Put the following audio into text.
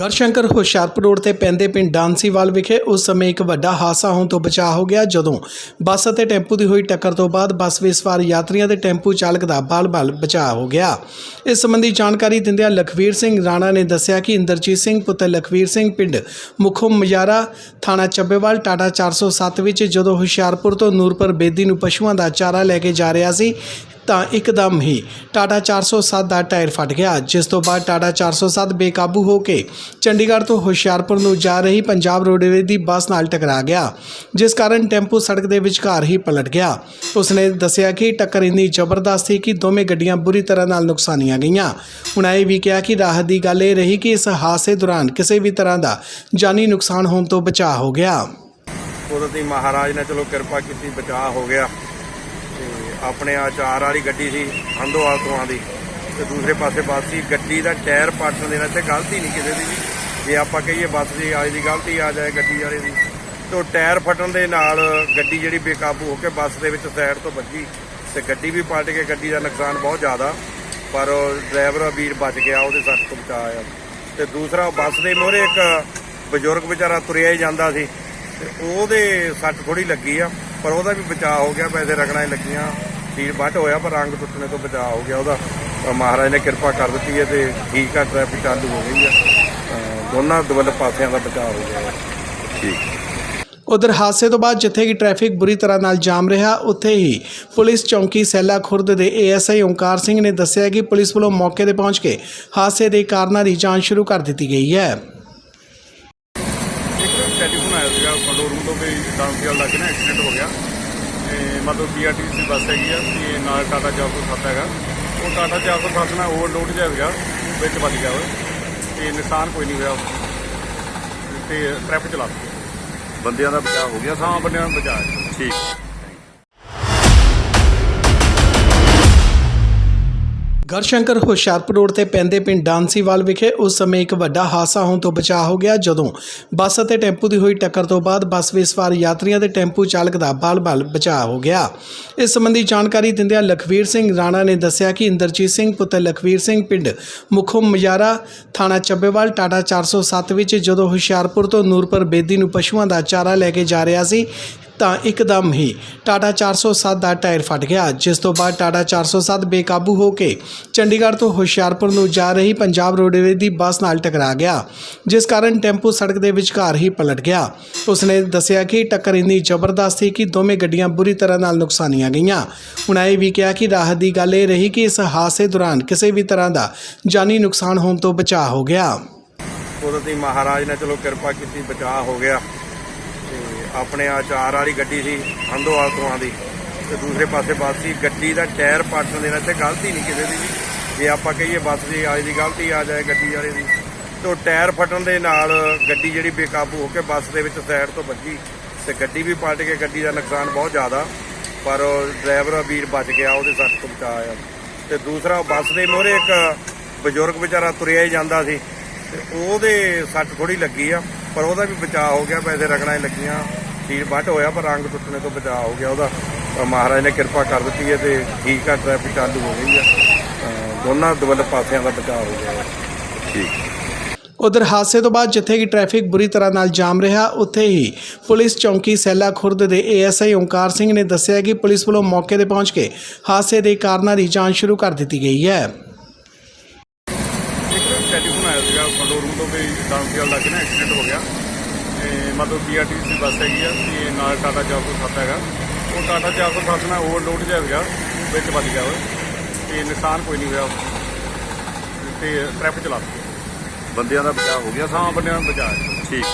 Garhshankar Hoshiarpur road ਤੇ ਪੈਂਦੇ ਪਿੰਡ ਡਾਂਸੀਵਾਲ ਵਿਖੇ ਉਸ ਸਮੇਂ ਇੱਕ ਵੱਡਾ ਹਾਦਸਾ ਹੋਣ ਤੋਂ ਬਚਾ ਹੋ ਗਿਆ, ਜਦੋਂ ਬੱਸ ਅਤੇ ਟੈਂਪੂ ਦੀ ਹੋਈ ਟੱਕਰ ਤੋਂ ਬਾਅਦ ਬੱਸ ਵਿੱਚ ਸਵਾਰ ਯਾਤਰੀਆਂ ਤੇ ਟੈਂਪੂ ਚਾਲਕ ਦਾ ਬਾਲ ਬਾਲ ਬਚਾਅ ਹੋ ਗਿਆ। ਇਸ ਸੰਬੰਧੀ ਜਾਣਕਾਰੀ ਦਿੰਦਿਆਂ ਲਖਵੀਰ ਸਿੰਘ ਰਾਣਾ ਨੇ ਦੱਸਿਆ ਕਿ ਇੰਦਰਜੀਤ ਸਿੰਘ ਪੁੱਤਰ ਲਖਵੀਰ ਸਿੰਘ ਪਿੰਡ ਮੁਖੋ ਮਜਾਰਾ ਥਾਣਾ ਚੱਬੇਵਾਲ, ਟਾਟਾ 407 ਵਿੱਚ ਜਦੋਂ ਹੁਸ਼ਿਆਰਪੁਰ ਤੋਂ ਨੂਰਪੁਰ ਬੇਦੀ ਨੂੰ ਪਸ਼ੂਆਂ ਦਾ ਚਾਰਾ ਲੈ ਕੇ ਜਾ ਰਿਹਾ ਸੀ ਤਾਂ ਇੱਕਦਮ ਹੀ ਟਾਟਾ 407 ਦਾ ਟਾਇਰ ਫਟ ਗਿਆ, ਜਿਸ ਤੋਂ ਬਾਅਦ ਟਾਟਾ 407 ਬੇਕਾਬੂ ਹੋ ਕੇ ਚੰਡੀਗੜ੍ਹ ਤੋਂ ਹੁਸ਼ਿਆਰਪੁਰ ਨੂੰ ਜਾ ਰਹੀ ਪੰਜਾਬ ਰੋਡਵੇਜ਼ ਦੀ ਬੱਸ ਨਾਲ ਟਕਰਾ ਗਿਆ, ਜਿਸ ਕਾਰਨ ਟੈਂਪੂ ਸੜਕ ਦੇ ਵਿਚਕਾਰ ਹੀ ਪਲਟ ਗਿਆ। ਉਸਨੇ ਦੱਸਿਆ ਕਿ ਟੱਕਰ ਇੰਨੀ ਜ਼ਬਰਦਸਤ ਸੀ ਕਿ ਦੋਵੇਂ ਗੱਡੀਆਂ ਬੁਰੀ ਤਰ੍ਹਾਂ ਨਾਲ ਨੁਕਸਾਨੀਆਂ ਗਈਆਂ। ਉਹਨਾਂ ਇਹ ਵੀ ਕਿਹਾ ਕਿ ਰਾਹਤ ਦੀ ਗੱਲ ਇਹ ਰਹੀ ਕਿ ਇਸ ਹਾਦਸੇ ਦੌਰਾਨ ਕਿਸੇ ਵੀ ਤਰ੍ਹਾਂ ਦਾ ਜਾਨੀ ਨੁਕਸਾਨ ਹੋਣ ਤੋਂ ਬਚਾਅ ਹੋ ਗਿਆ। ਕੁਦਰਤੀ ਮਹਾਰਾਜ ਨੇ ਚਲੋ ਕਿਰਪਾ ਕੀਤੀ, ਬਚਾਅ ਹੋ ਗਿਆ। ਆਪਣੇ ਆ ਚਾਰ ਵਾਲੀ ਗੱਡੀ ਸੀ, ਹੰਦੋਵਾਲ ਤੋਂ ਆਉਂਦੀ। ਤੇ ਦੂਸਰੇ ਪਾਸੇ ਬੱਸ ਸੀ ਗੱਡੀ ਦਾ ਟਾਇਰ ਪਾਟਣ ਦੇ ਨਾਲ ਤੇ ਗਲਤੀ ਨਹੀਂ ਕਿਸੇ ਦੀ ਵੀ। ਜੇ ਆਪਾਂ ਕਹੀਏ ਬੱਸ ਦੀ ਆਏ ਦੀ ਗਲਤੀ ਆ ਜਾਏ ਗੱਡੀ ਵਾਲੇ ਦੀ, ਤੇ ਉਹ ਟਾਇਰ ਫਟਣ ਦੇ ਨਾਲ ਗੱਡੀ ਜਿਹੜੀ ਬੇਕਾਬੂ ਹੋ ਕੇ ਬੱਸ ਦੇ ਵਿੱਚ ਸਾਈਡ ਤੋਂ ਵੱਜੀ ਤੇ ਗੱਡੀ ਵੀ ਪਲਟ ਕੇ ਗੱਡੀ ਦਾ ਨੁਕਸਾਨ ਬਹੁਤ ਜ਼ਿਆਦਾ। ਪਰ ਡਰਾਈਵਰ ਵੀਰ ਬਚ ਗਿਆ, ਉਹਦੇ ਸੱਟ ਤੋਂ ਬਚਾ ਆਇਆ ਤੇ ਦੂਸਰਾ ਬੱਸ ਦੇ ਮੋਹਰੇ ਇੱਕ ਬਜ਼ੁਰਗ ਵਿਚਾਰਾ ਤੁਰਿਆ ਹੀ ਜਾਂਦਾ ਸੀ, ਤੇ ਉਹਦੇ ਸੱਟ ਥੋੜੀ ਲੱਗੀ ਆ। ਪਰ ਉਹਦਾ ਵੀ ਬਚਾਅ ਹੋ ਗਿਆ ਪੈਸੇ ਰਗੜਾਂ ਹੀ ਲੱਗੀਆਂ। ਸੀਰ ਵੱਟ ਹੋਇਆ ਪਰ ਰੰਗ ਟੁੱਟਣੇ ਤੋਂ ਬਚਾਅ ਹੋ ਗਿਆ ਉਹਦਾ। ਮਹਾਰਾਜ ਨੇ ਕਿਰਪਾ ਕਰ ਦਿੱਤੀ ਹੈ ਤੇ ਠੀਕ ਆ ਟ੍ਰੈਫਿਕ ਚਾਲੂ ਹੋ ਗਈ ਆ। ਤਾਂ ਦੋਨਾਂ ਦਵਲ ਪਾਸਿਆਂ ਦਾ ਬਚਾਅ ਹੋ ਗਿਆ। ਠੀਕ। ਉਧਰ ਹਾਦਸੇ ਤੋਂ ਬਾਅਦ ਜਿੱਥੇ ਕਿ ਟ੍ਰੈਫਿਕ ਬੁਰੀ ਤਰ੍ਹਾਂ ਨਾਲ ਜਾਮ ਰਿਹਾ ਉੱਥੇ ਹੀ ਪੁਲਿਸ ਚੌਂਕੀ ਸੈਲਾ ਖੁਰਦ ਦੇ ਏਐਸਆਈ ਓਂਕਾਰ ਸਿੰਘ ਨੇ ਦੱਸਿਆ ਕਿ ਪੁਲਿਸ ਵੱਲੋਂ ਮੌਕੇ ਤੇ ਪਹੁੰਚ ਕੇ ਹਾਦਸੇ ਦੇ ਕਾਰਨਾਂ ਦੀ ਜਾਂਚ ਸ਼ੁਰੂ ਕਰ ਦਿੱਤੀ ਗਈ ਹੈ ਇੱਕ ਟੈਲੀਫੋਨ ਆਇਆ ਸੀਗਾ ਤੋਂ ਵੀ ਡਾਂਸੀਵਾਲ ਲੱਗੇ ਨਾ ਐਕਸੀਡੈਂਟ ਹੋ ਗਿਆ। ਤੇ ਮਤਲਬ ਪੀਆਰਟੀਸੀ ਦੀ ਬੱਸ ਹੈਗੀ ਆ ਤੇ ਨਾਲ ਟਾਟਾ 407 ਹੈਗਾ। ਉਹ ਟਾਟਾ 407 ਨਾਲ ਓਵਰਲੋਡ ਜਿਹਾ ਸੀਗਾ ਵਿੱਚ ਵੱਜ ਗਿਆ ਉਹ ਤੇ ਨੁਕਸਾਨ ਕੋਈ ਨਹੀਂ ਹੋਇਆ। ਤੇ ਟ੍ਰੈਫਿਕ ਚਲਾ ਦਿੱਤੀ। ਬੰਦਿਆਂ ਦਾ ਬਚਾਅ ਹੋ ਗਿਆ। ਹਾਂ ਬੰਦਿਆਂ ਨੂੰ ਬਚਾਇਆ ਠੀਕ। ਗੜਸ਼ੰਕਰ ਹੁਸ਼ਿਆਰਪੁਰ ਰੋਡ ਤੇ ਪੈਂਦੇ ਪਿੰਡ ਡਾਂਸੀਵਾਲ ਵਿਖੇ ਉਸ ਸਮੇਂ ਇੱਕ ਵੱਡਾ ਹਾਦਸਾ ਹੋਣ ਤੋਂ ਬਚਾ ਹੋ ਗਿਆ ਜਦੋਂ ਬੱਸ ਅਤੇ ਟੈਂਪੂ ਦੀ ਹੋਈ ਟੱਕਰ ਤੋਂ ਬਾਅਦ ਬੱਸ ਵਿੱਚ ਸਵਾਰ ਯਾਤਰੀਆਂ ਤੇ ਟੈਂਪੂ ਚਾਲਕ ਦਾ ਬਾਲ ਬਾਲ ਬਚਾਅ ਹੋ ਗਿਆ। ਇਸ ਸੰਬੰਧੀ ਜਾਣਕਾਰੀ ਦਿੰਦਿਆਂ ਲਖਵੀਰ ਸਿੰਘ ਰਾਣਾ ਨੇ ਦੱਸਿਆ ਕਿ ਇੰਦਰਜੀਤ ਸਿੰਘ, ਪੁੱਤਰ ਲਖਵੀਰ ਸਿੰਘ, ਪਿੰਡ ਮੁਖੋ ਮਜਾਰਾ ਥਾਣਾ ਚੱਬੇਵਾਲ, ਟਾਟਾ 407 ਵਿੱਚ ਜਦੋਂ ਹੁਸ਼ਿਆਰਪੁਰ ਤੋਂ ਨੂਰਪੁਰ ਬੇਦੀ ਨੂੰ ਪਸ਼ੂਆਂ ਦਾ ਚਾਰਾ ਲੈ ਕੇ ਜਾ ਰਿਹਾ ਸੀ ਤਾਂ ਇੱਕਦਮ ਹੀ ਟਾਟਾ 407 ਦਾ ਟਾਇਰ ਫਟ ਗਿਆ, ਜਿਸ ਤੋਂ ਬਾਅਦ ਟਾਟਾ 407 ਬੇਕਾਬੂ ਹੋ ਕੇ ਚੰਡੀਗੜ੍ਹ ਤੋਂ ਹੁਸ਼ਿਆਰਪੁਰ ਨੂੰ ਜਾ ਰਹੀ ਪੰਜਾਬ ਰੋਡਵੇਜ਼ ਦੀ ਬੱਸ ਨਾਲ ਟਕਰਾ ਗਿਆ, ਜਿਸ ਕਾਰਨ ਟੈਂਪੂ ਸੜਕ ਦੇ ਵਿਚਕਾਰ ਹੀ ਪਲਟ ਗਿਆ। ਉਸਨੇ ਦੱਸਿਆ ਕਿ ਟੱਕਰ ਇੰਨੀ ਜ਼ਬਰਦਸਤ ਸੀ ਕਿ ਦੋਵੇਂ ਗੱਡੀਆਂ ਬੁਰੀ ਤਰ੍ਹਾਂ ਨਾਲ ਨੁਕਸਾਨੀਆਂ ਗਈਆਂ। ਉਹਨਾਂ ਇਹ ਵੀ ਕਿਹਾ ਕਿ ਰਾਹਤ ਦੀ ਗੱਲ ਇਹ ਰਹੀ ਕਿ ਇਸ ਹਾਦਸੇ ਦੌਰਾਨ ਕਿਸੇ ਵੀ ਤਰ੍ਹਾਂ ਦਾ ਜਾਨੀ ਨੁਕਸਾਨ ਹੋਣ ਤੋਂ ਬਚਾਅ ਹੋ ਗਿਆ। ਕੁਦਰਤੀ ਮਹਾਰਾਜ ਨੇ ਚਲੋ ਕਿਰਪਾ ਕੀਤੀ, ਬਚਾਅ ਹੋ ਗਿਆ। ਤੇ ਆਪਣੇ ਆ ਚਾਰ ਵਾਲੀ ਗੱਡੀ ਸੀ, ਹੰਦੋਵਾਲ ਤੋਂ ਆਉਂਦੀ। ਤੇ ਦੂਸਰੇ ਪਾਸੇ ਬੱਸ ਸੀ ਗੱਡੀ ਦਾ ਟਾਇਰ ਪਾਟਣ ਦੇ ਨਾਲ ਤੇ ਗਲਤੀ ਨਹੀਂ ਕਿਸੇ ਦੀ ਵੀ। ਜੇ ਆਪਾਂ ਕਹੀਏ ਬੱਸ ਦੀ ਆਏ ਦੀ ਗਲਤੀ ਆ ਜਾਏ ਗੱਡੀ ਵਾਲੇ ਦੀ, ਤੇ ਉਹ ਟਾਇਰ ਫਟਣ ਦੇ ਨਾਲ ਗੱਡੀ ਜਿਹੜੀ ਬੇਕਾਬੂ ਹੋ ਕੇ ਬੱਸ ਦੇ ਵਿੱਚ ਸਾਈਡ ਤੋਂ ਵੱਜੀ। ਤੇ ਗੱਡੀ ਵੀ ਪਲਟ ਕੇ ਗੱਡੀ ਦਾ ਨੁਕਸਾਨ ਬਹੁਤ ਜ਼ਿਆਦਾ, ਪਰ ਡਰਾਈਵਰ ਵੀਰ ਬਚ ਗਿਆ, ਉਹਦੇ ਸੱਟ ਤੋਂ ਬਚਾ ਆਇਆ ਤੇ ਦੂਸਰਾ, ਬੱਸ ਦੇ ਮੋਹਰੇ ਇੱਕ ਬਜ਼ੁਰਗ ਵਿਚਾਰਾ ਤੁਰਿਆ ਹੀ ਜਾਂਦਾ ਸੀ, ਤੇ ਉਹਦੇ ਸੱਟ ਥੋੜੀ ਲੱਗੀ ਆ। ਪਰ ਉਹਦਾ ਵੀ ਬਚਾਅ ਹੋ ਗਿਆ, ਪੈਸੇ ਰਗੜਾਂ ਲੱਗੀਆਂ। ਸੀਰ ਵੱਟ ਹੋਇਆ, ਪਰ ਰੰਗ ਟੁੱਟਣੇ ਤੋਂ ਬਚਾਅ ਹੋ ਗਿਆ ਉਹਦਾ। ਮਹਾਰਾਜ ਨੇ ਕਿਰਪਾ ਕਰ ਦਿੱਤੀ ਹੈ ਤੇ ਠੀਕ ਆ ਟ੍ਰੈਫਿਕ ਚਾਲੂ ਹੋ ਗਈ ਆ ਦੋਨਾਂ ਦਵਲ ਪਾਸਿਆਂ ਦਾ ਬਚਾਅ ਹੋ ਗਿਆ। ਠੀਕ। ਉਧਰ ਹਾਦਸੇ ਤੋਂ ਬਾਅਦ ਜਿੱਥੇ ਕਿ ਟ੍ਰੈਫਿਕ ਬੁਰੀ ਤਰ੍ਹਾਂ ਨਾਲ ਜਾਮ ਰਿਹਾ, ਉੱਥੇ ਹੀ ਪੁਲਿਸ ਚੌਂਕੀ ਸੈਲਾ ਖੁਰਦ ਦੇ ਏਐਸਆਈ ਓਂਕਾਰ ਸਿੰਘ ਨੇ ਦੱਸਿਆ ਕਿ ਪੁਲਿਸ ਵੱਲੋਂ ਮੌਕੇ ਤੇ ਪਹੁੰਚ ਕੇ ਹਾਦਸੇ ਦੇ ਕਾਰਨਾਂ ਦੀ ਜਾਂਚ ਸ਼ੁਰੂ ਕਰ ਦਿੱਤੀ ਗਈ ਹੈ। ਤੋਂ ਵੀ ਡਾਂਸੀਵਾਲ ਲੱਗੇ ਨਾ ਐਕਸੀਡੈਂਟ ਹੋ ਗਿਆ। ਤੇ ਮਤਲਬ ਪੀਆਰਟੀਸੀ ਦੀ ਬੱਸ ਹੈਗੀ ਆ ਤੇ ਨਾਲ ਟਾਟਾ 407 ਹੈਗਾ। ਉਹ ਟਾਟਾ 407 ਨਾਲ ਓਵਰਲੋਡ ਜਿਹਾ ਸੀਗਾ ਵਿੱਚ ਵੱਜ ਗਿਆ ਉਹ। ਤੇ ਨੁਕਸਾਨ ਕੋਈ ਨਹੀਂ ਹੋਇਆ। ਤੇ ਟ੍ਰੈਫਿਕ ਚਲਾ ਦਿੱਤੀ। ਬੰਦਿਆਂ ਦਾ ਬਚਾਅ ਹੋ ਗਿਆ ਹਾਂ ਬੰਦਿਆਂ ਨੂੰ ਬਚਾਇਆ ਠੀਕ।